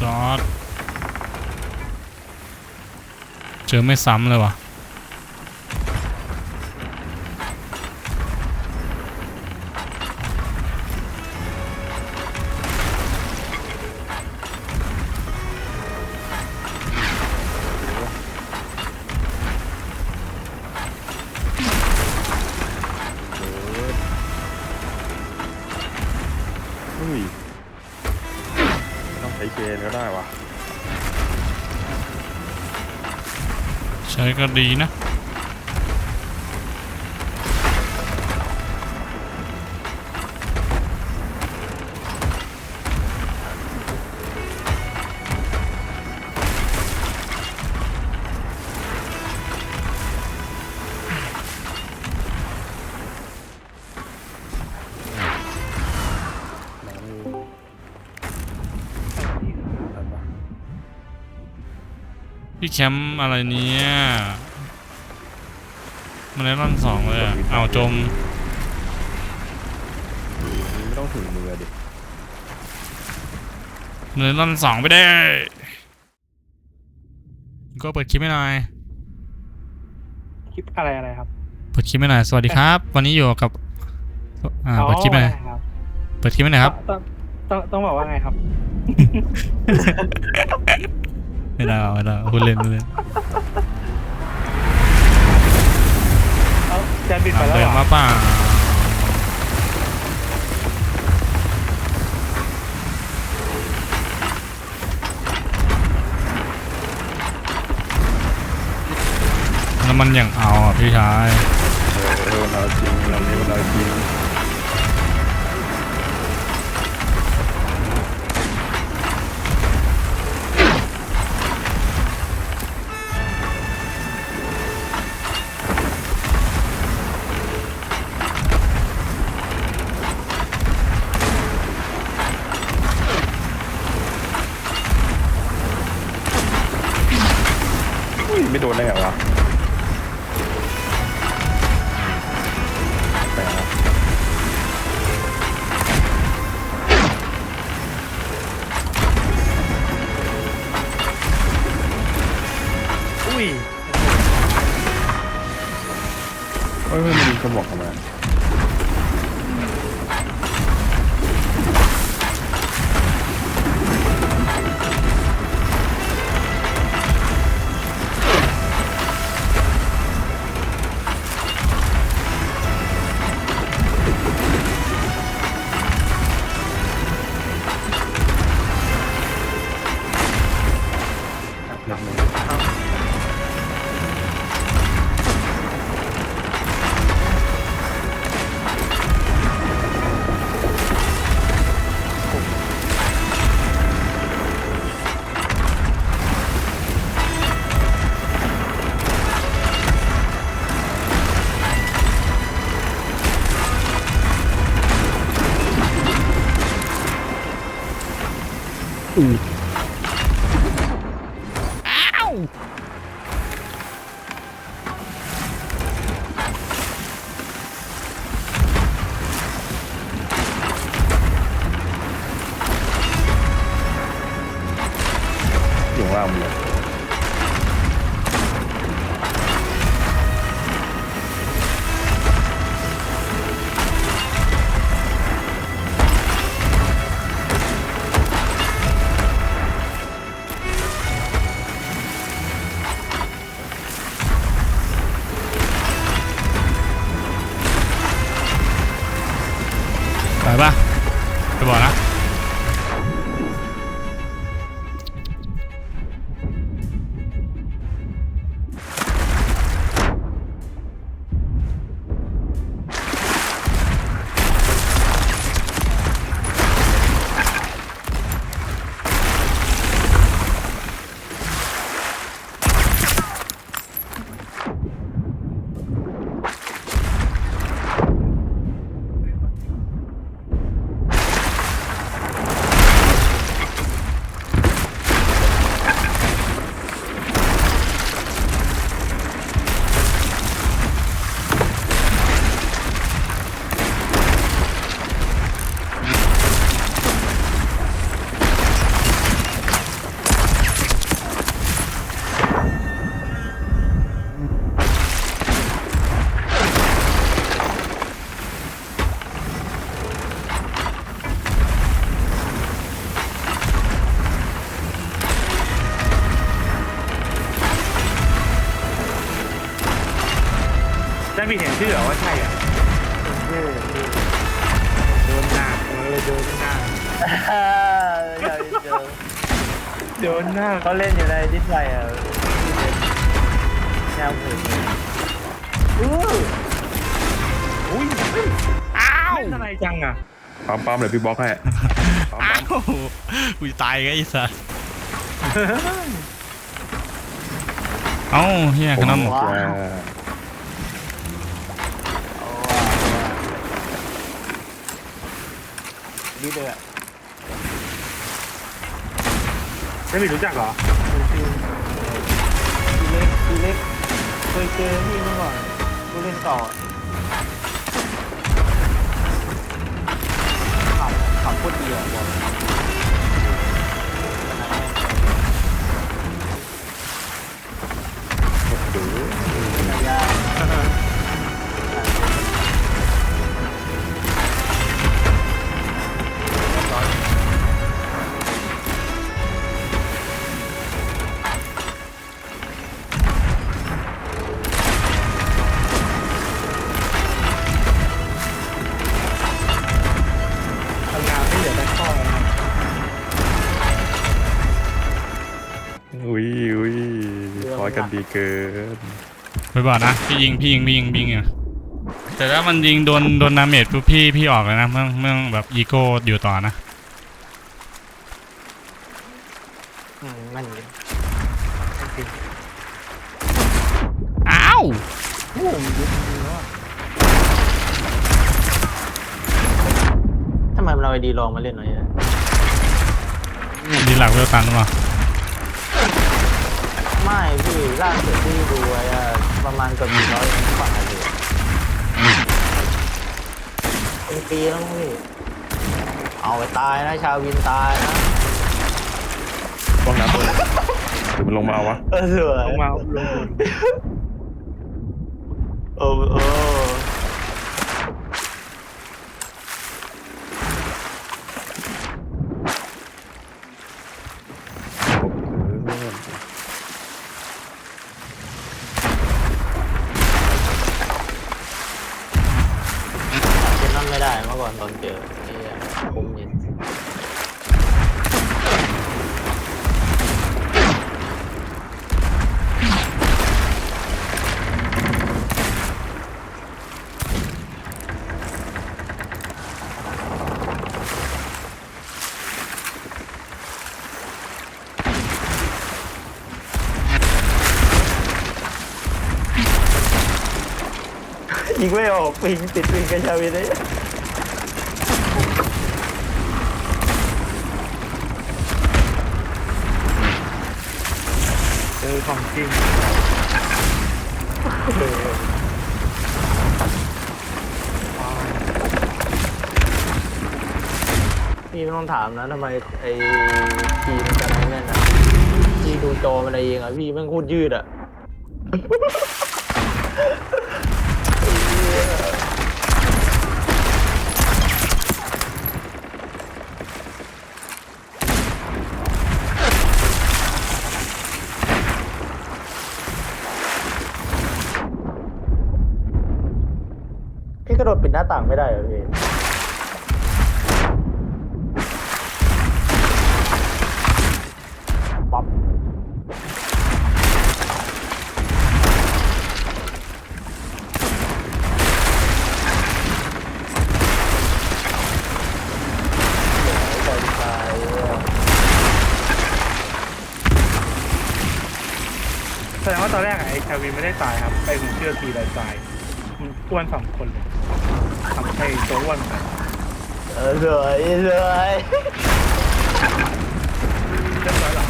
จอร์ดเจอไม่ซ้ำเลยว่ะอุ้ย ช้เชนก็ได้วะใช้ก็ดีนะ แคมป์อะไรเนี้ยมันได้ร่อนสองเลยอะเอาวจมไม่ต้องถึงมือดิมันได้ร่อนสองไปได้ ก็เปิดคลิปให้หน่อยคลิปอะไรอะไรครับเปิดคลิปให้หน่อยสวัสดีครับ วันนี้อยู่กับอ่าเปิดคลิปให้หน่อยได้ครับเปิดคลิปให้หน่อยครับต้องต้องต้องบอกว่าไงครับ ไม่ได้หรอกไม่ได้หรอกพูดเล่นพูดเล่นเอาแจนบิดไปอะแล้วเดิเหนรอมาเปล่าแล้วมันอย่างเอาอะพี่ชาย เออเออมันเอาจริงลำนี้มันเอาจริง อุ้ยไม่โดนได้ไงวะแปลกนะอุ้ย เฮ้ยมันมีกระบอกทำไม อ ไปปะจะบอกนะ โดนหน้าเขาเล่นอยู่ในดิสไลน์อะแนวเพลงอู้อุ้ยอ้าวเล่นอะไรจังอะปั๊มปั๊มเดี๋ยวพี่บล็อกให้ปั๊มอ้าปั๊มวกูจะตายกันไอ้สัสเอ้าเฮียขนมว้าเอาว่ะดีเลยอะ ไม่มีรู้จักเหรอพี่เล็กพี่เล็กเคยเจอพี่เมื่อก่อนกูเล่นต่อขับขับโคตรดีอะบอก อยกันดีเกินไปบอกนะพี่ยิงพี่ยิงพี่ยิงพี่ยิงอะแต่ถ้ามันยิงโดนโดนดาเมจปุ๊บพี่พี่ออกเลยนะเมื่อเมื่อแบบอีโก้อยู่ต่อนะอืมมันจริงอ้าวโอ้โหมันยุบจริงๆแล้วอะทำไมเอาไอดีลองมาเล่นหน่อยดีหลักเวลตันวะ ไม่พี่ล่าสุดที่ดูไว้อะประมาณเกับหนึ่งร้อยกว่านาทีเป็นปีแล้วมั้งพี่ เอาไปตายนะ ชาวินตายนะป้องน้ำตัวหรือมันลงมาเอาวะ เออสวยลงมาลงบนโอ้โอ้เป็น ได้เมื่อก่อนตอนเจอไอ้เหี้ยผมย็นยิงไม่ออกปิงติดปิงกับชาวินเลย อของจริงพี่ไม่ต้องถามนะทำไมไอ้ทีมกันแน่นอะพี่ดูจอมันเองอะพี่แม่งโคตรยืดอะ พี่กระโดดปิดหน้า ต่างไม่ได้เหรอพี่ป๊อปปล่อยไปเว้ยแสดงว่าตอนแรกอะไอ้ชาวินไม่ได้ตายครับไอ้ผมเชื่อทีไรตาย มันอ้วนสองคนเลยทำให้ตัวอ้วนไปเออสวยสวย เรียบร้อยหรอ